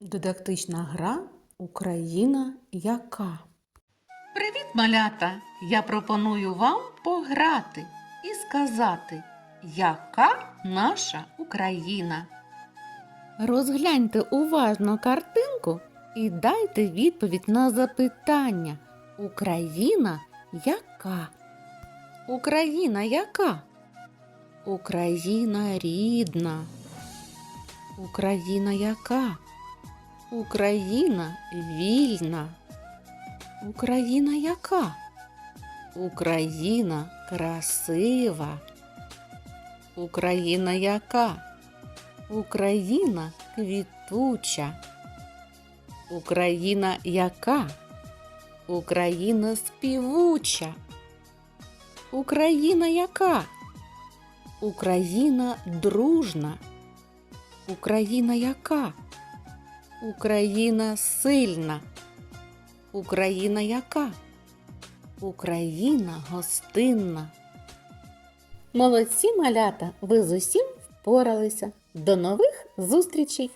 Дидактична гра Україна яка? Привіт, малята! Я пропоную вам пограти і сказати, яка наша Україна. Розгляньте уважно картинку і дайте відповідь на запитання. Україна яка? Україна яка? Україна рідна. Україна яка? Україна вільна. Україна яка? Україна красива. Україна яка? Україна квітуча. Україна яка? Україна співуча. Україна яка? Україна дружна. Україна яка? Україна сильна. Україна яка? Україна гостинна. Молодці малята, ви з усім впоралися. До нових зустрічей!